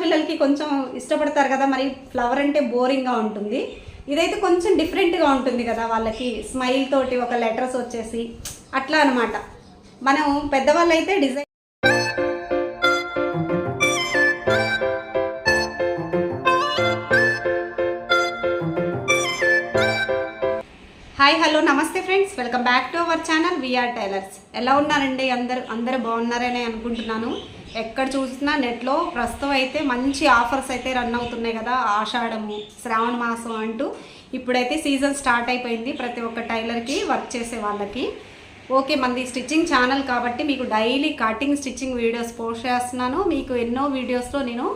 చిన్నపిల్లలకి కొంచెం ఇష్టపడతారు కదా మరి ఫ్లవర్ అంటే బోరింగ్గా ఉంటుంది. ఇదైతే కొంచెం డిఫరెంట్గా ఉంటుంది కదా వాళ్ళకి స్మైల్ తోటి ఒక లెటర్స్ వచ్చేసి అట్లా అనమాట మనం పెద్దవాళ్ళు అయితే డిజైన్ హాయ్ హలో నమస్తే friends welcome back to our channel VR tailors ఎలా ఉన్నారండి అందరు? అందరు బాగున్నారని అనుకుంటున్నాను. ఎక్కడ చూసినా నెట్లో ప్రస్తుతం అయితే మంచి ఆఫర్స్ అయితే రన్ అవుతున్నాయి కదా ఆషాఢము శ్రావణ మాసం అంటూ. ఇప్పుడైతే సీజన్ స్టార్ట్ అయిపోయింది ప్రతి ఒక్క టైలర్కి వర్క్ చేసే వాళ్ళకి. ఓకే మంది స్టిచ్చింగ్ ఛానల్ కాబట్టి మీకు daily cutting stitching videos post చేస్తున్నాను. మీకు ఎన్నో వీడియోస్లో నేను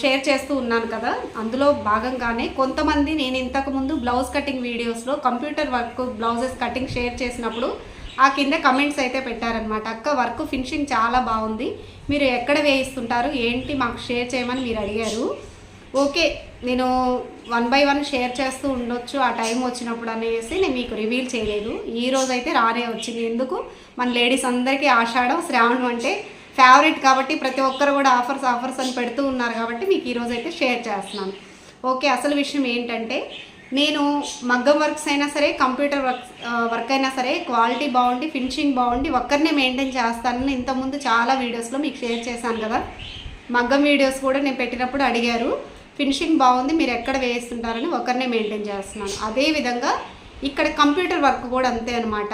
షేర్ చేస్తూ ఉన్నాను కదా. అందులో భాగంగానే కొంతమంది నేను ఇంతకుముందు బ్లౌజ్ కటింగ్ వీడియోస్లో computer work blouses cutting share చేసినప్పుడు ఆ కింద కమెంట్స్ అయితే పెట్టారనమాట అక్క వర్క్ ఫినిషింగ్ చాలా బాగుంది. మీరు ఎక్కడ వేయిస్తుంటారు? ఏంటి మాకు షేర్ చేయమని మీరు అడిగారు. ఓకే నేను వన్ బై వన్ షేర్ చేస్తూ ఉండొచ్చు. ఆ టైం వచ్చినప్పుడు అనేసి నేను మీకు రివీల్ చేయలేదు. ఈ రోజు అయితే రానే వచ్చింది. ఎందుకు? మన లేడీస్ అందరికీ ఆషాఢం శ్రావణం అంటే ఫేవరెట్ కాబట్టి ప్రతి ఒక్కరు కూడా ఆఫర్స్ ఆఫర్స్ అని పెడుతూ ఉన్నారు కాబట్టి మీకు ఈరోజు అయితే షేర్ చేస్తున్నాను. ఓకే అసలు విషయం ఏంటంటే నేను మగ్గం వర్క్స్ అయినా సరే కంప్యూటర్ వర్క్ వర్క్ అయినా సరే క్వాలిటీ బాగుండి ఫినిషింగ్ బాగుండి ఒక్కరినే మెయింటైన్ చేస్తానని ఇంతకుముందు చాలా వీడియోస్లో మీకు షేర్ చేశాను కదా. మగ్గం వీడియోస్ కూడా నేను పెట్టినప్పుడు అడిగారు ఫినిషింగ్ బాగుంది మీరు ఎక్కడ వేస్తుంటారని ఒకరినే మెయింటైన్ చేస్తున్నాను. అదేవిధంగా ఇక్కడ కంప్యూటర్ వర్క్ కూడా అంతే అనమాట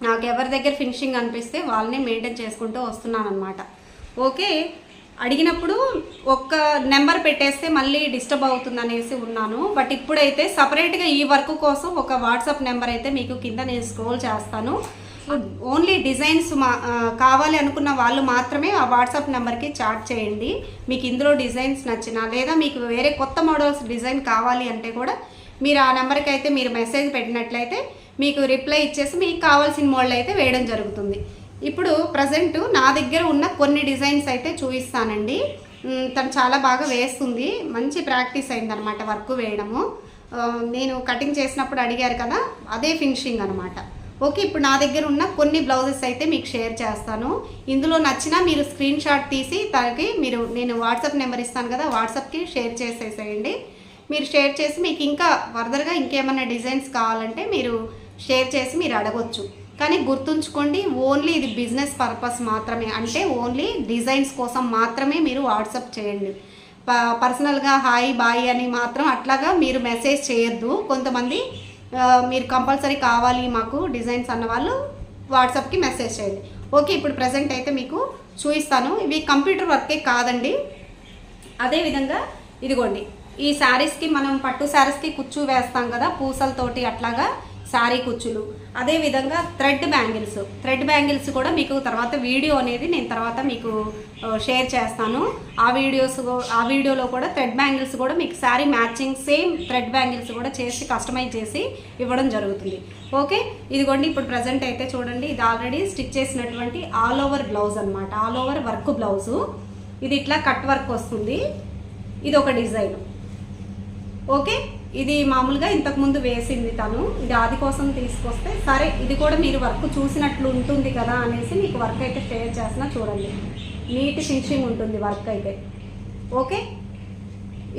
నాకు ఎవరి దగ్గర ఫినిషింగ్ అనిపిస్తే వాళ్ళని మెయింటైన్ చేసుకుంటూ వస్తున్నాను అనమాట ఓకే అడిగినప్పుడు ఒక్క నెంబర్ పెట్టేస్తే మళ్ళీ డిస్టర్బ్ అవుతుంది అనేసి ఉన్నాను. బట్ ఇప్పుడైతే సపరేట్గా ఈ వర్క్ కోసం ఒక వాట్సాప్ నెంబర్ అయితే మీకు కింద నేను స్క్రోల్ చేస్తాను. ఓన్లీ డిజైన్స్ మా కావాలి అనుకున్న వాళ్ళు మాత్రమే ఆ వాట్సాప్ నెంబర్కి చాట్ చేయండి. మీకు ఇందులో డిజైన్స్ నచ్చినా లేదా మీకు వేరే కొత్త మోడల్స్ డిజైన్ కావాలి అంటే కూడా మీరు ఆ నెంబర్కి అయితే మీరు మెసేజ్ పెట్టినట్లయితే మీకు రిప్లై ఇచ్చేసి మీకు కావాల్సిన మోడల్ అయితే వేయడం జరుగుతుంది. ఇప్పుడు ప్రజెంట్ నా దగ్గర ఉన్న కొన్ని డిజైన్స్ అయితే చూపిస్తానండి. తను చాలా బాగా వేస్తుంది. మంచి ప్రాక్టీస్ అయిందనమాట వర్క్ వేయడము. నేను కటింగ్ చేసినప్పుడు అడిగారు కదా అదే ఫినిషింగ్ అనమాట ఓకే ఇప్పుడు నా దగ్గర ఉన్న కొన్ని బ్లౌజెస్ అయితే మీకు షేర్ చేస్తాను. ఇందులో నచ్చినా మీరు స్క్రీన్ షాట్ తీసి తనకి మీరు నేను వాట్సాప్ నెంబర్ ఇస్తాను కదా వాట్సాప్కి షేర్ చేసేసేయండి. మీరు షేర్ చేసి మీకు ఇంకా ఫర్దర్గా ఇంకేమైనా డిజైన్స్ కావాలంటే మీరు షేర్ చేసి మీరు అడగొచ్చు. కానీ గుర్తుంచుకోండి ఓన్లీ ఇది బిజినెస్ పర్పస్ మాత్రమే. అంటే ఓన్లీ డిజైన్స్ కోసం మాత్రమే మీరు వాట్సాప్ చేయండి. ప పర్సనల్గా హాయ్ బాయ్ అని మాత్రం అట్లాగా మీరు మెసేజ్ చేయొద్దు. కొంతమంది మీరు కంపల్సరీ కావాలి మాకు డిజైన్స్ అన్న వాళ్ళు వాట్సాప్కి మెసేజ్ చేయండి. ఓకే ఇప్పుడు ప్రజెంట్ అయితే మీకు చూపిస్తాను. ఇవి కంప్యూటర్ వర్కే కాదండి. అదేవిధంగా ఇదిగోండి. ఈ శారీస్కి మనం పట్టు శారీస్కి కుచ్చు వేస్తాం కదా పూసలతోటి అట్లాగా శారీ కుచ్చులు అదేవిధంగా థ్రెడ్ బ్యాంగిల్స్. థ్రెడ్ బ్యాంగిల్స్ కూడా మీకు తర్వాత వీడియో అనేది నేను తర్వాత మీకు షేర్ చేస్తాను. ఆ వీడియోస్ ఆ వీడియోలో కూడా థ్రెడ్ బ్యాంగిల్స్ కూడా మీకు sari matching same thread bangles కూడా చేసి కస్టమైజ్ చేసి ఇవ్వడం జరుగుతుంది. ఓకే? ఇదిగోండి ఇప్పుడు ప్రజెంట్ అయితే చూడండి ఇది ఆల్రెడీ స్టిచ్ చేసినటువంటి ఆల్ ఓవర్ బ్లౌజ్ అనమాట ఆల్ ఓవర్ వర్క్ బ్లౌజు. ఇది ఇట్లా కట్ వర్క్ వస్తుంది. ఇది ఒక డిజైన్. ఓకే? ఇది మామూలుగా ఇంతకుముందు వేసింది తను. ఇది ఆది కోసం తీసుకొస్తే సరే ఇది కూడా మీరు వర్క్ చూసినట్లు ఉంటుంది కదా అనేసి మీకు వర్క్ అయితే షేర్ చేసిన చూడండి. నీట్ ఫినిషింగ్ ఉంటుంది వర్క్ అయితే. ఓకే?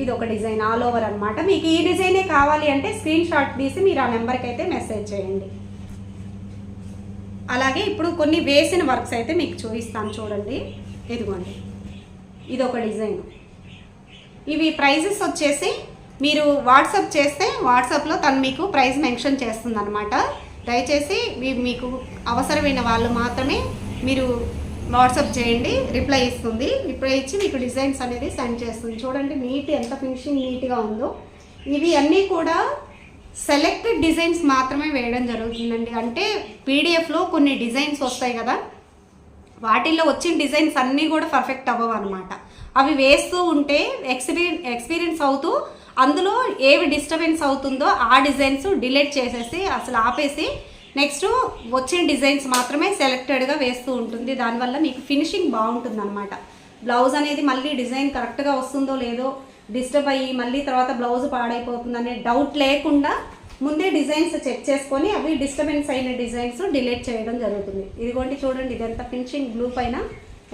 ఇది ఒక డిజైన్ ఆల్ ఓవర్ అనమాట మీకు ఈ డిజైనే కావాలి అంటే స్క్రీన్ షాట్ తీసి మీరు ఆ నెంబర్కి అయితే మెసేజ్ చేయండి. అలాగే ఇప్పుడు కొన్ని వేసిన వర్క్స్ అయితే మీకు చూపిస్తాను చూడండి. ఇదిగోండి. ఇది ఒక డిజైన్. ఇవి ప్రైజెస్ వచ్చేసి మీరు వాట్సాప్ చేస్తే వాట్సాప్లో తను మీకు ప్రైస్ మెన్షన్ చేస్తుంది అనమాట దయచేసి మీకు అవసరమైన వాళ్ళు మాత్రమే మీరు వాట్సాప్ చేయండి రిప్లై ఇస్తుంది. రిప్లై ఇచ్చి మీకు డిజైన్స్ అనేది సెండ్ చేస్తుంది. చూడండి నీట్ ఎంత ఫినిషింగ్ నీట్గా ఉందో. ఇవి అన్నీ కూడా సెలెక్టెడ్ డిజైన్స్ మాత్రమే వేయడం జరుగుతుందండి. అంటే పీడిఎఫ్లో కొన్ని డిజైన్స్ వస్తాయి కదా వాటిల్లో వచ్చిన డిజైన్స్ అన్నీ కూడా పర్ఫెక్ట్ అవ్వవు అనమాట అవి వేస్తూ ఉంటే ఎక్స్పీరియన్ ఎక్స్పీరియన్స్ అవుతూ అందులో ఏవి డిస్టర్బెన్స్ అవుతుందో ఆ డిజైన్స్ డిలీట్ చేసేసి అసలు ఆపేసి నెక్స్ట్ వచ్చిన డిజైన్స్ మాత్రమే సెలెక్టెడ్గా వేస్తూ ఉంటుంది. దానివల్ల మీకు ఫినిషింగ్ బాగుంటుంది అనమాట బ్లౌజ్ అనేది మళ్ళీ డిజైన్ కరెక్ట్గా వస్తుందో లేదో డిస్టర్బ్ అయ్యి మళ్ళీ తర్వాత బ్లౌజ్ పాడైపోతుంది అనే డౌట్ లేకుండా ముందే డిజైన్స్ చెక్ చేసుకొని అవి డిస్టర్బెన్స్ అయిన డిజైన్స్ డిలీట్ చేయడం జరుగుతుంది. ఇదిగోండి చూడండి ఇది ఎంత ఫినిషింగ్ బ్లూ పైన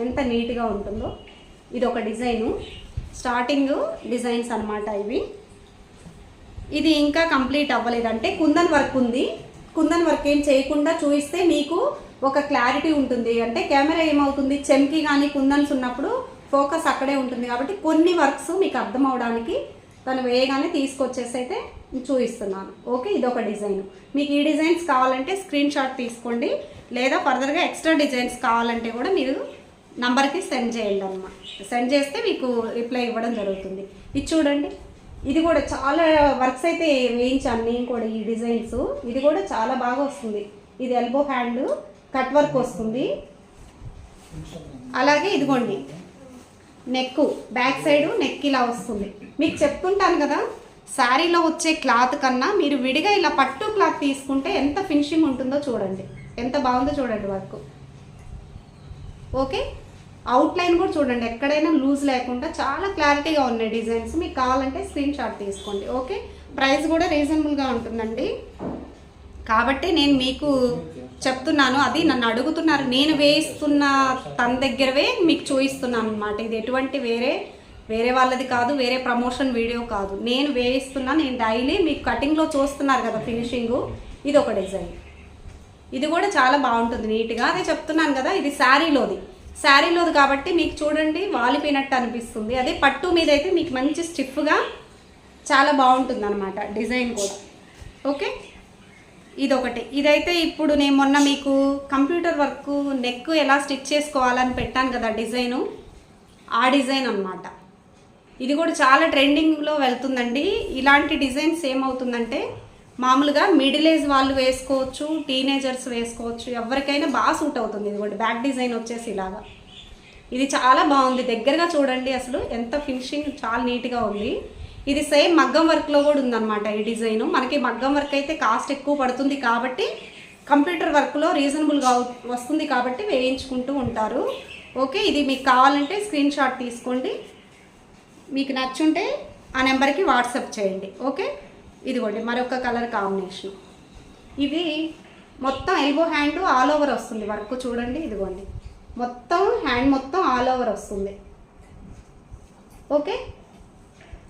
ఎంత నీట్గా ఉంటుందో. ఇది ఒక డిజైను. స్టార్టింగ్ డిజైన్స్ అనమాట ఇవి. ఇది ఇంకా కంప్లీట్ అవ్వలేదంటే కుందన్ వర్క్ ఉంది. కుందన్ వర్క్ ఏం చేయకుండా చూపిస్తే మీకు ఒక క్లారిటీ ఉంటుంది. అంటే కెమెరా ఏమవుతుంది? చెమ్కి కానీ కుందన్స్ ఉన్నప్పుడు ఫోకస్ అక్కడే ఉంటుంది కాబట్టి కొన్ని వర్క్స్ మీకు అర్థం అవడానికి తను వేయగానే తీసుకొచ్చేసి అయితే చూపిస్తున్నాను. ఓకే ఇది ఒక డిజైన్. మీకు ఈ డిజైన్స్ కావాలంటే స్క్రీన్ షాట్ తీసుకోండి. లేదా ఫర్దర్గా ఎక్స్ట్రా డిజైన్స్ కావాలంటే కూడా మీరు నంబర్కి సెండ్ చేయండి అన్నమాట. సెండ్ చేస్తే మీకు రిప్లై ఇవ్వడం జరుగుతుంది. ఇది చూడండి. ఇది కూడా చాలా వర్క్స్ అయితే వేయించాను నేను కూడా ఈ డిజైన్స్ ఇది కూడా చాలా బాగా వస్తుంది. ఇది ఎల్బో హ్యాండ్ కట్ వర్క్ వస్తుంది. అలాగే ఇదిగోండి. నెక్ బ్యాక్ సైడ్ నెక్ ఇలా వస్తుంది. మీకు చెప్తుంటాను కదా శారీలో వచ్చే క్లాత్ కన్నా మీరు విడిగా ఇలా పట్టు క్లాత్ తీసుకుంటే ఎంత ఫినిషింగ్ ఉంటుందో చూడండి. ఎంత బాగుందో చూడండి వర్క్ ఓకే? అవుట్లైన్ కూడా చూడండి ఎక్కడైనా లూజ్ లేకుండా చాలా క్లారిటీగా ఉన్నాయి డిజైన్స్ మీకు కావాలంటే స్క్రీన్ షాట్ తీసుకోండి ఓకే ప్రైస్ కూడా రీజనబుల్గా ఉంటుందండి. కాబట్టి నేను మీకు చెప్తున్నాను అది నన్ను అడుగుతున్నారు నేను వేయిస్తున్న తన దగ్గరవే మీకు చూపిస్తున్నాను అనమాట ఇది ఎటువంటి వేరే వేరే వాళ్ళది కాదు వేరే ప్రమోషన్ వీడియో కాదు. నేను వేయిస్తున్నా నేను డైలీ మీకు కటింగ్లో చూస్తున్నారు కదా ఫినిషింగు ఇది ఒక డిజైన్ ఇది కూడా చాలా బాగుంటుంది నీట్గా అదే చెప్తున్నాను కదా ఇది శారీలోది. శారీలోది కాబట్టి మీకు చూడండి వాలిపోయినట్టు అనిపిస్తుంది. అదే పట్టు మీద అయితే మీకు మంచి స్టిఫ్గా చాలా బాగుంటుంది అనమాట డిజైన్ కూడా. ఓకే? ఇదొకటి. ఇదైతే ఇప్పుడు నేను మొన్న మీకు కంప్యూటర్ వర్క్ నెక్ ఎలా స్టిచ్ చేసుకోవాలని పెట్టాను కదా డిజైను. ఆ డిజైన్ అన్నమాట. ఇది కూడా చాలా ట్రెండింగ్లో వెళ్తుందండి. ఇలాంటి డిజైన్స్ ఏమవుతుందంటే మామూలుగా మిడిల్ ఏజ్ వాళ్ళు వేసుకోవచ్చు టీనేజర్స్ వేసుకోవచ్చు ఎవరికైనా బాగా సూట్ అవుతుంది. ఇదిగోండి బ్యాక్ డిజైన్ వచ్చేసి ఇలాగా. ఇది చాలా బాగుంది. దగ్గరగా చూడండి అసలు ఎంత ఫినిషింగ్ చాలా నీట్గా ఉంది. ఇది సేమ్ మగ్గం వర్క్లో కూడా ఉందన్నమాట ఈ డిజైన్ మనకి మగ్గం వర్క్ అయితే కాస్ట్ ఎక్కువ పడుతుంది కాబట్టి కంప్యూటర్ వర్క్లో రీజనబుల్గా వస్తుంది కాబట్టి వేయించుకుంటూ ఉంటారు. ఓకే ఇది మీకు కావాలంటే స్క్రీన్ షాట్ తీసుకోండి. మీకు నచ్చుంటే ఆ నెంబర్కి వాట్సాప్ చేయండి. ఓకే? ఇదిగోండి మరొక కలర్ కాంబినేషన్. ఇది మొత్తం ఎల్బో హ్యాండ్ ఆల్ ఓవర్ వస్తుంది వర్క్ చూడండి ఇదిగోండి. మొత్తం హ్యాండ్ మొత్తం ఆల్ ఓవర్ వస్తుంది. ఓకే?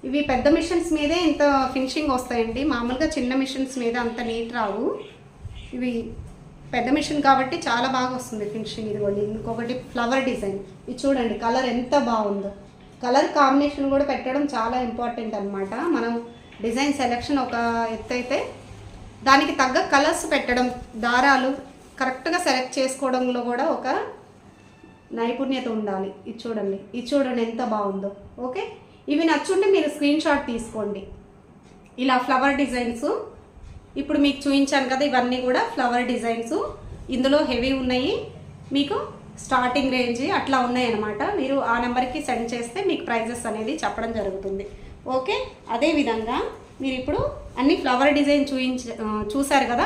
ఇవి పెద్ద మిషన్స్ మీదే ఇంత ఫినిషింగ్ వస్తాయండి. మామూలుగా చిన్న మిషన్స్ మీద అంత నీట్ రావు. ఇవి పెద్ద మిషన్ కాబట్టి చాలా బాగా వస్తుంది ఫినిషింగ్ ఇదిగోండి. ఇంకొకటి ఫ్లవర్ డిజైన్ ఇది చూడండి కలర్ ఎంత బాగుందో. కలర్ కాంబినేషన్ కూడా పెట్టడం చాలా ఇంపార్టెంట్ అనమాట మనం డిజైన్ సెలెక్షన్ ఒక ఎత్తు అయితే దానికి తగ్గ కలర్స్ పెట్టడం దారాలు కరెక్ట్గా సెలెక్ట్ చేసుకోవడంలో కూడా ఒక నైపుణ్యత ఉండాలి. ఇది చూడండి. ఇది చూడండి ఎంత బాగుందో. ఓకే? ఇవి నచ్చుంటే మీరు స్క్రీన్ షాట్ తీసుకోండి. ఇలా ఫ్లవర్ డిజైన్స్ ఇప్పుడు మీకు చూపించాను కదా ఇవన్నీ కూడా ఫ్లవర్ డిజైన్స్. ఇందులో హెవీ ఉన్నాయి. మీకు స్టార్టింగ్ రేంజ్ అట్లా ఉన్నాయి అనమాట మీరు ఆ నెంబర్కి సెండ్ చేస్తే మీకు ప్రైజెస్ అనేది చెప్పడం జరుగుతుంది. ఓకే? అదేవిధంగా మీరు ఇప్పుడు అన్ని ఫ్లవర్ డిజైన్ చూయించ చూసారు చూశారు కదా?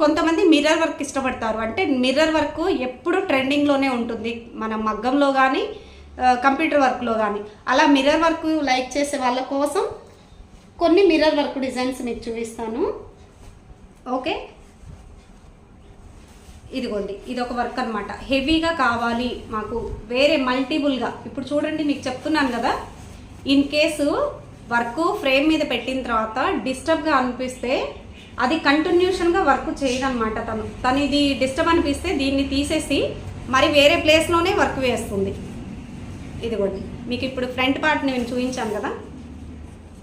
కొంతమంది మిర్రర్ వర్క్ ఇష్టపడతారు. అంటే మిర్రర్ వర్క్ ఎప్పుడు ట్రెండింగ్లోనే ఉంటుంది. మన మగ్గంలో కానీ కంప్యూటర్ వర్క్లో కానీ అలా మిర్రర్ వర్క్ లైక్ చేసే వాళ్ళ కోసం కొన్ని మిర్రర్ వర్క్ డిజైన్స్ మీకు చూపిస్తాను. ఓకే? ఇదిగోండి. ఇది ఒక వర్క్ అనమాట హెవీగా కావాలి మాకు. వేరే మల్టిపుల్గా ఇప్పుడు చూడండి మీకు చెప్తున్నాను కదా. ఇన్ కేసు వర్క్ ఫ్రేమ్ మీద పెట్టిన తర్వాత డిస్టర్బ్గా అనిపిస్తే అది కంటిన్యూషన్గా వర్క్ చేయదనమాట తను. తను ఇది డిస్టర్బ్ అనిపిస్తే దీన్ని తీసేసి మరి వేరే ప్లేస్లోనే వర్క్ వేస్తుంది. ఇదిగోండి. మీకు ఇప్పుడు ఫ్రంట్ పార్ట్ నేను చూపించాను కదా.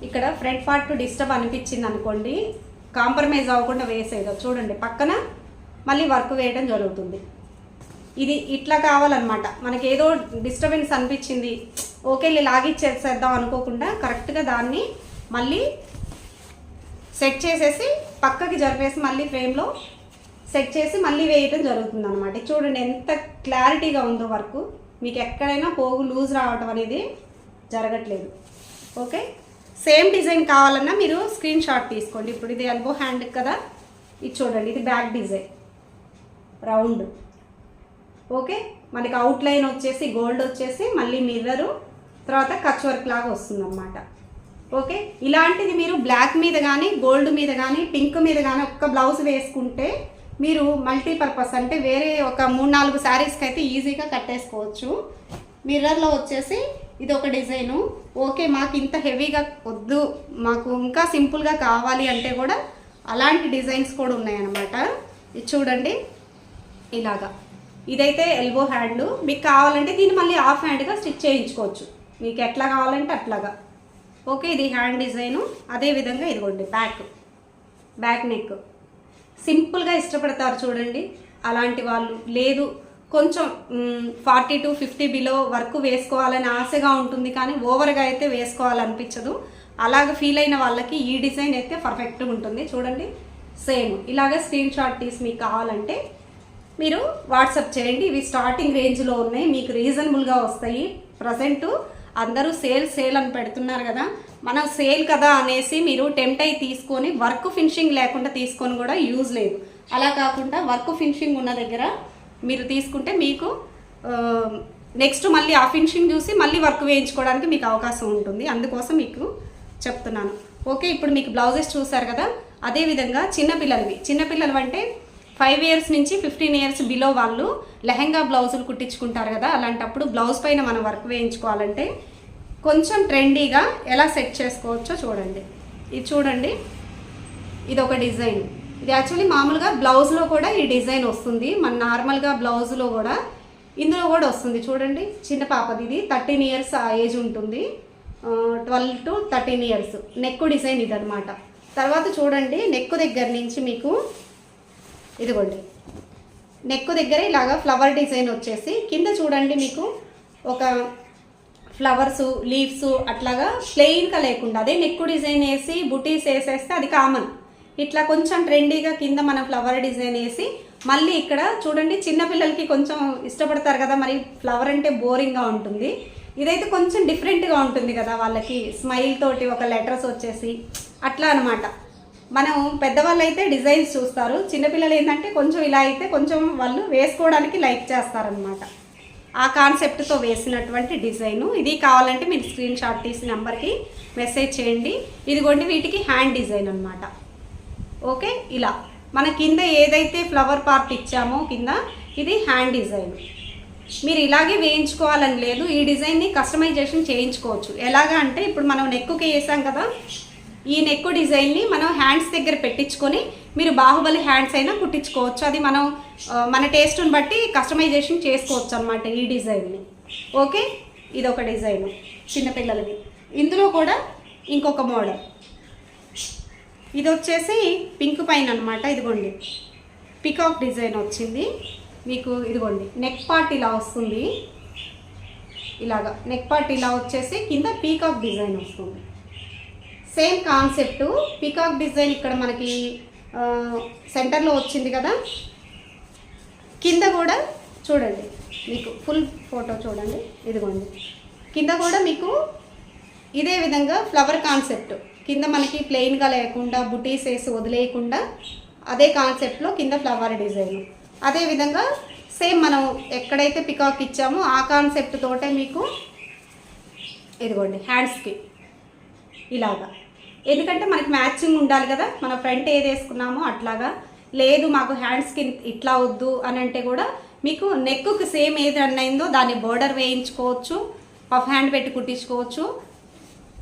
ఇక్కడ ఫ్రంట్ పార్ట్ డిస్టర్బ్ అనిపించింది అనుకోండి కాంప్రమైజ్ అవ్వకుండా వేసేదో చూడండి పక్కన మళ్ళీ వర్క్ వేయడం జరుగుతుంది. ఇది ఇట్లా కావాలన్నమాట. మనకి ఏదో డిస్టర్బెన్స్ అనిపించింది ఓకే లాగిచ్చేసేద్దాం అనుకోకుండా కరెక్ట్గా దాన్ని మళ్ళీ సెట్ చేసేసి పక్కకి జరిపేసి మళ్ళీ ఫ్రేమ్లో సెట్ చేసి మళ్ళీ వేయటం జరుగుతుంది అనమాట చూడండి ఎంత క్లారిటీగా ఉందో వర్క్. మీకు ఎక్కడైనా పోగు లూజ్ రావటం అనేది జరగట్లేదు. ఓకే? సేమ్ డిజైన్ కావాలన్నా మీరు స్క్రీన్ షాట్ తీసుకోండి. ఇప్పుడు ఇది ఎల్బో హ్యాండ్ కదా? ఇది చూడండి ఇది బ్యాక్ డిజైన్. రౌండ్. ఓకే? మనకి అవుట్లైన్ వచ్చేసి గోల్డ్ వచ్చేసి మళ్ళీ మిర్రరు తర్వాత కచ్ వర్క్ లాగా వస్తుందన్నమాట. ఓకే? ఇలాంటిది మీరు బ్లాక్ మీద కానీ గోల్డ్ మీద కానీ పింక్ మీద కానీ ఒక్క బ్లౌజ్ వేసుకుంటే మీరు మల్టీపర్పస్ అంటే వేరే ఒక మూడు నాలుగు శారీస్కి అయితే ఈజీగా కట్టేసుకోవచ్చు. మిర్రర్లో వచ్చేసి ఇది ఒక డిజైను. ఓకే మాకు ఇంత హెవీగా వద్దు. మాకు ఇంకా సింపుల్గా కావాలి అంటే కూడా అలాంటి డిజైన్స్ కూడా ఉన్నాయన్నమాట. ఇది చూడండి. ఇలాగా. ఇదైతే ఎల్బో హ్యాండ్ మీకు కావాలంటే దీన్ని మళ్ళీ హాఫ్ హ్యాండ్గా స్టిచ్ చేయించుకోవచ్చు. మీకు ఎట్లా కావాలంటే అట్లాగా. ఓకే ఇది హ్యాండ్ డిజైను. అదేవిధంగా ఇదిగోండి బ్యాక్ బ్యాక్ నెక్ సింపుల్గా ఇష్టపడతారు చూడండి. అలాంటి వాళ్ళు లేదు. కొంచెం forty to fifty below work వేసుకోవాలని ఆశగా ఉంటుంది కానీ ఓవర్గా అయితే వేసుకోవాలనిపించదు. అలాగ ఫీల్ అయిన వాళ్ళకి ఈ డిజైన్ అయితే పర్ఫెక్ట్గా ఉంటుంది. చూడండి సేమ్ ఇలాగ స్క్రీన్ షాట్ తీసి మీకు కావాలంటే మీరు వాట్సాప్ చేయండి. ఇవి స్టార్టింగ్ రేంజ్లో ఉన్నాయి. మీకు రీజనబుల్గా వస్తాయి. ప్రజెంటు అందరూ సేల్ సేల్ అని పెడుతున్నారు కదా. మనం సేల్ కదా అనేసి మీరు టెంప్ట్ అయి తీసుకొని వర్క్ ఫినిషింగ్ లేకుండా తీసుకొని కూడా యూజ్ లేదు. అలా కాకుండా వర్క్ ఫినిషింగ్ ఉన్న దగ్గర మీరు తీసుకుంటే మీకు నెక్స్ట్ మళ్ళీ ఆ ఫినిషింగ్ చూసి మళ్ళీ వర్క్ వేయించుకోవడానికి మీకు అవకాశం ఉంటుంది. అందుకోసం మీకు చెప్తున్నాను. ఓకే ఇప్పుడు మీకు బ్లౌజెస్ చూసారు కదా. అదేవిధంగా చిన్నపిల్లలవి. చిన్నపిల్లలు అంటే ఫైవ్ ఇయర్స్ నుంచి ఫిఫ్టీన్ ఇయర్స్ బిలో వాళ్ళు లెహంగా బ్లౌజులు కుట్టించుకుంటారు కదా అలాంటప్పుడు బ్లౌజ్ పైన మనం వర్క్ వేయించుకోవాలంటే కొంచెం ట్రెండీగా ఎలా సెట్ చేసుకోవచ్చో చూడండి. ఇది చూడండి. ఇది ఒక డిజైన్. ఇది యాక్చువల్లీ మామూలుగా బ్లౌజ్లో కూడా ఈ డిజైన్ వస్తుంది. మన నార్మల్గా బ్లౌజ్లో కూడా ఇందులో కూడా వస్తుంది. చూడండి. చిన్న పాపది ఇది. థర్టీన్ ఇయర్స్ ఆ ఏజ్ ఉంటుంది. Twelve to thirteen years. Neck design ఇదనమాట తర్వాత చూడండి. నెక్ దగ్గర నుంచి మీకు ఇదిగోండి. నెక్ దగ్గర ఇలాగా ఫ్లవర్ డిజైన్ వచ్చేసి కింద చూడండి మీకు ఒక ఫ్లవర్స్ లీవ్స్ అట్లాగా ప్లెయిన్గా లేకుండా అదే నెక్ డిజైన్ వేసి బుటీస్ వేసేస్తే అది కామన్ ఇట్లా కొంచెం ట్రెండీగా కింద మన ఫ్లవర్ డిజైన్ వేసి మళ్ళీ ఇక్కడ చూడండి చిన్నపిల్లలకి కొంచెం ఇష్టపడతారు కదా మరి ఫ్లవర్ అంటే బోరింగ్గా ఉంటుంది. ఇదైతే కొంచెం డిఫరెంట్గా ఉంటుంది కదా వాళ్ళకి స్మైల్ తోటి ఒక లెటర్స్ వచ్చేసి అట్లా అనమాట మనం పెద్దవాళ్ళు అయితే డిజైన్స్ చూస్తారు. చిన్నపిల్లలు ఏంటంటే కొంచెం ఇలా అయితే కొంచెం వాళ్ళు వేసుకోవడానికి లైక్ చేస్తారనమాట ఆ కాన్సెప్ట్తో వేసినటువంటి డిజైను. ఇది కావాలంటే మీరు స్క్రీన్ షాట్ తీసి నెంబర్కి మెసేజ్ చేయండి. ఇదిగోండి వీటికి హ్యాండ్ డిజైన్ అనమాట ఓకే? ఇలా. మన కింద ఏదైతే ఫ్లవర్ పార్ట్ ఇచ్చామో కింద ఇది హ్యాండ్ డిజైన్. మీరు ఇలాగే వేయించుకోవాలని లేదు. ఈ డిజైన్ని కస్టమైజేషన్ చేయించుకోవచ్చు. ఎలాగా అంటే ఇప్పుడు మనం నెక్కుకి వేసాం కదా ఈ నెక్ డిజైన్ని మనం హ్యాండ్స్ దగ్గర పెట్టించుకొని మీరు బాహుబలి హ్యాండ్స్ అయినా కుట్టించుకోవచ్చు. అది మనం మన టేస్ట్ని బట్టి కస్టమైజేషన్ చేసుకోవచ్చు అనమాట ఈ డిజైన్ని ఓకే ఇది ఒక డిజైన్ చిన్నపిల్లలది ఇందులో కూడా ఇంకొక మోడల్ ఇది వచ్చేసి పింక్ పైన అనమాట ఇదిగోండి. పికాక్ డిజైన్ వచ్చింది. మీకు ఇదిగోండి. నెక్ పార్ట్ ఇలా వస్తుంది. ఇలాగా. నెక్ పార్ట్ ఇలా వచ్చేసి కింద పీకాక్ డిజైన్ వస్తుంది. Same concept. పికాక్ డిజైన్ ఇక్కడ మనకి సెంటర్లో వచ్చింది కదా. కింద కూడా చూడండి మీకు ఫుల్ ఫోటో చూడండి ఇదిగోండి. కింద కూడా మీకు ఇదే విధంగా ఫ్లవర్ కాన్సెప్ట్. కింద మనకి ప్లెయిన్గా లేకుండా బుటీస్ వేసి వదిలేయకుండా అదే కాన్సెప్ట్లో కింద ఫ్లవర్ డిజైన్. అదే విధంగా సేమ్ మనం ఎక్కడైతే పికాక్ ఇచ్చామో ఆ కాన్సెప్ట్ తోటే మీకు ఇదిగోండి హ్యాండ్స్కి ఇలాగా. ఎందుకంటే మనకి మ్యాచింగ్ ఉండాలి కదా. మన ఫ్రంట్ ఏది వేసుకున్నామో అట్లాగా. లేదు మాకు హ్యాండ్స్కి ఇట్లా వద్దు అని అంటే కూడా మీకు నెక్కు సేమ్ ఏది అన్నైందో దాన్ని బోర్డర్ వేయించుకోవచ్చు. పఫ్ హ్యాండ్ పెట్టి కుట్టించుకోవచ్చు.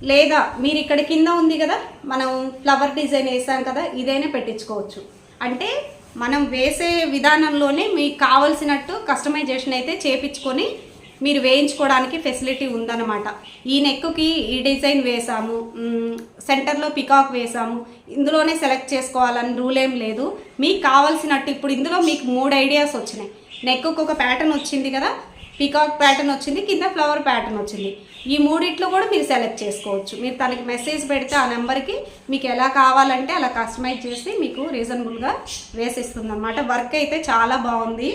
లేదా మీరు ఇక్కడ కింద ఉంది కదా మనం ఫ్లవర్ డిజైన్ వేసాం కదా ఇదైనా పెట్టించుకోవచ్చు. అంటే మనం వేసే విధానంలోనే మీకు కావలసినట్టు కస్టమైజేషన్ అయితే చేపించుకొని మీరు వేయించుకోవడానికి ఫెసిలిటీ ఉందన్నమాట. ఈ నెక్కి ఈ డిజైన్ వేసాము సెంటర్లో పికాక్ వేసాము ఇందులోనే సెలెక్ట్ చేసుకోవాలని రూల్ ఏం లేదు. మీకు కావాల్సినట్టు ఇప్పుడు ఇందులో మీకు మూడు ఐడియాస్ వచ్చినాయి. నెక్కు ఒక ప్యాటర్న్ వచ్చింది కదా పికాక్ ప్యాటర్న్ వచ్చింది కింద ఫ్లవర్ ప్యాటర్న్ వచ్చింది. ఈ మూడిట్లో కూడా మీరు సెలెక్ట్ చేసుకోవచ్చు. మీరు తనకి మెసేజ్ పెడితే ఆ నెంబర్కి మీకు ఎలా కావాలంటే అలా కస్టమైజ్ చేసి మీకు రీజనబుల్గా వేసిస్తుంది అనమాట వర్క్ అయితే చాలా బాగుంది.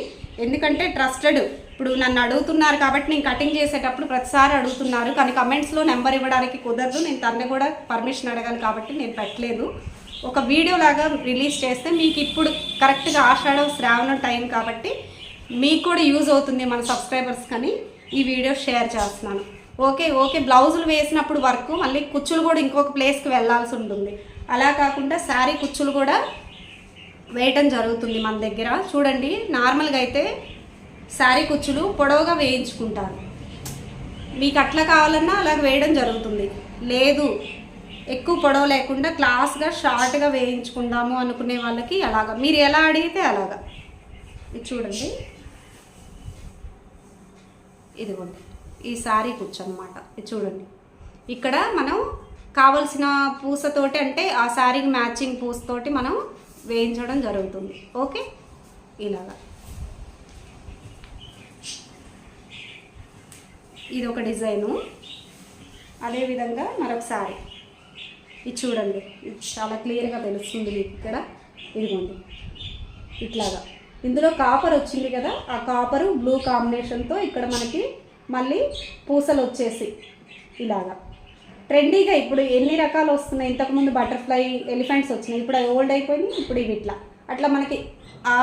ఎందుకంటే ట్రస్టెడ్ ఇప్పుడు నన్ను అడుగుతున్నారు కాబట్టి నేను కటింగ్ చేసేటప్పుడు ప్రతిసారి అడుగుతున్నారు. కానీ కమెంట్స్లో నెంబర్ ఇవ్వడానికి కుదరదు. నేను తనని కూడా పర్మిషన్ అడగాలి కాబట్టి నేను పెట్టలేదు. ఒక వీడియో లాగా రిలీజ్ చేస్తే మీకు ఇప్పుడు కరెక్ట్గా ఆషాఢ శ్రావణం టైం కాబట్టి మీకు కూడా యూజ్ అవుతుంది మన సబ్స్క్రైబర్స్ కానీ ఈ వీడియో షేర్ చేస్తున్నాను. ఓకే ఓకే బ్లౌజులు వేసినప్పుడు వర్క్ మళ్ళీ కుచ్చులు కూడా ఇంకొక ప్లేస్కి వెళ్ళాల్సి ఉంటుంది. అలా కాకుండా శారీ కుచ్చులు కూడా వేయటం జరుగుతుంది మన దగ్గర. చూడండి నార్మల్గా అయితే శారీ కుచ్చులు పొడవుగా వేయించుకుంటారు. మీకు అట్లా కావాలన్నా అలా వేయడం జరుగుతుంది. లేదు ఎక్కువ పొడవు లేకుండా క్లాస్గా షార్ట్గా వేయించుకుందాము అనుకునే వాళ్ళకి అలాగా. మీరు ఎలా అడిగితే అలాగా. ఇది చూడండి. ఇదిగోండి. ఈ శారీ కుచ్చు ఇది చూడండి. ఇక్కడ మనం కావలసిన పూసతోటి అంటే ఆ శారీకి మ్యాచింగ్ పూసతోటి మనం వేయించడం జరుగుతుంది. ఓకే? ఇలాగా. ఇది ఒక డిజైను అదేవిధంగా మరొక శారీ. ఇది చూడండి. ఇది చాలా క్లియర్గా తెలుస్తుంది మీకు ఇక్కడ. ఇదిగోండి. ఇట్లాగా. ఇందులో కాపర్ వచ్చింది కదా ఆ కాపరు బ్లూ కాంబినేషన్తో ఇక్కడ మనకి మళ్ళీ పూసలు వచ్చేసి ఇలాగా. ట్రెండీగా ఇప్పుడు ఎన్ని రకాలు వస్తున్నాయి? ఇంతకుముందు బటర్ఫ్లై ఎలిఫెంట్స్ వచ్చినాయి. ఇప్పుడు అవి ఓల్డ్ అయిపోయింది ఇప్పుడు ఇవి ఇట్లా. అట్లా మనకి ఆ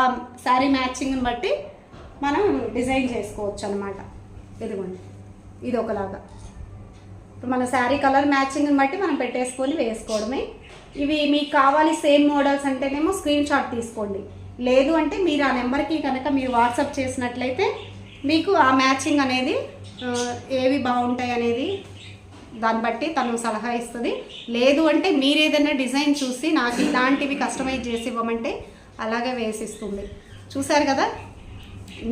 శారీ మ్యాచింగ్ని బట్టి మనం డిజైన్ చేసుకోవచ్చు అనమాట ఇదిగోండి. ఇది ఒకలాగా ఇప్పుడు మన శారీ కలర్ మ్యాచింగ్ని బట్టి మనం పెట్టేసుకొని వేసుకోవడమే. ఇవి మీకు కావాలి సేమ్ మోడల్స్ అంటేనేమో స్క్రీన్ షాట్ తీసుకోండి. లేదు అంటే మీరు ఆ నెంబర్కి కనుక మీరు వాట్సాప్ చేసినట్లయితే మీకు ఆ మ్యాచింగ్ అనేది ఏవి బాగుంటాయి అనేది దాన్ని బట్టి తను సలహా ఇస్తుంది. లేదు అంటే మీరు ఏదైనా డిజైన్ చూసి నాకు ఇలాంటివి కస్టమైజ్ చేసి ఇవ్వమంటే అలాగే వేసిస్తుంది. చూసారు కదా?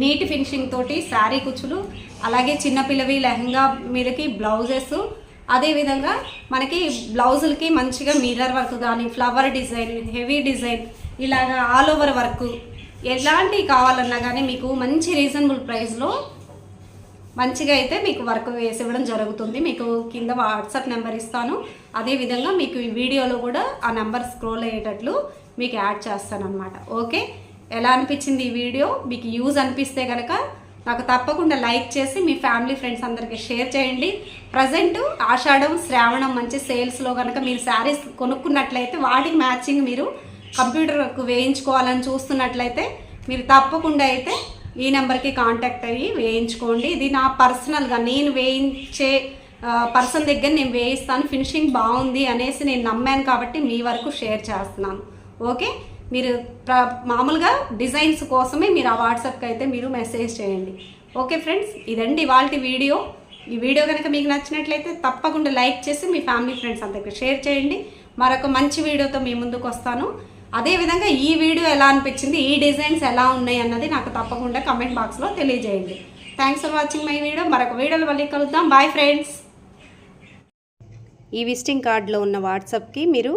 నీట్ ఫినిషింగ్ తోటి శారీ కుచ్చులు అలాగే చిన్నపిల్లవి లెహంగా మీదకి బ్లౌజెస్. అదేవిధంగా మనకి బ్లౌజులకి మంచిగా మిర్రర్ వర్క్ కానీ ఫ్లవర్ డిజైన్ హెవీ డిజైన్ ఇలాగా ఆల్ ఓవర్ వర్క్ ఎలాంటివి కావాలన్నా కానీ మీకు మంచి రీజనబుల్ ప్రైస్లో మంచిగా అయితే మీకు వర్క్ వేసి ఇవ్వడం జరుగుతుంది. మీకు కింద వాట్సాప్ నెంబర్ ఇస్తాను. అదేవిధంగా మీకు ఈ వీడియోలో కూడా ఆ నెంబర్ స్క్రోల్ అయ్యేటట్లు మీకు యాడ్ చేస్తాను అనమాట ఓకే? ఎలా అనిపించింది ఈ వీడియో? మీకు యూజ్ అనిపిస్తే కనుక నాకు తప్పకుండా లైక్ చేసి మీ ఫ్యామిలీ ఫ్రెండ్స్ అందరికీ షేర్ చేయండి. ప్రజెంట్ ఆషాఢం శ్రావణం మంచి సేల్స్లో కనుక మీరు శారీస్ కొనుక్కున్నట్లయితే వాటికి మ్యాచింగ్ మీరు కంప్యూటర్కు వేయించుకోవాలని చూస్తున్నట్లయితే మీరు తప్పకుండా అయితే ఈ నెంబర్కి కాంటాక్ట్ అయ్యి వేయించుకోండి. ఇది నా పర్సనల్గా నేను వేయించే పర్సన్ దగ్గర నేను వేయిస్తాను. ఫినిషింగ్ బాగుంది అనేసి నేను నమ్మాను కాబట్టి మీ వరకు షేర్ చేస్తున్నాను. ఓకే మీరు మామూలుగా డిజైన్స్ కోసమే మీరు ఆ వాట్సాప్కి అయితే మీరు మెసేజ్ చేయండి. ఓకే ఫ్రెండ్స్ ఇదండి ఇవాళ వీడియో. ఈ వీడియో కనుక మీకు నచ్చినట్లయితే తప్పకుండా లైక్ చేసి మీ ఫ్యామిలీ ఫ్రెండ్స్ అందరికి షేర్ చేయండి. మరొక మంచి వీడియోతో మీ ముందుకు వస్తాను. అదేవిధంగా ఈ వీడియో ఎలా అనిపించింది ఈ డిజైన్స్ ఎలా ఉన్నాయి అన్నది నాకు తప్పకుండా కమెంట్ బాక్స్లో తెలియజేయండి. Thanks for watching my video. మరొక వీడియోలో మళ్ళీ కలుద్దాం. Bye friends. ఈ విజిటింగ్ కార్డులో ఉన్న వాట్సాప్కి మీరు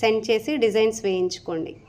సెండ్ చేసి డిజైన్స్ వేయించుకోండి.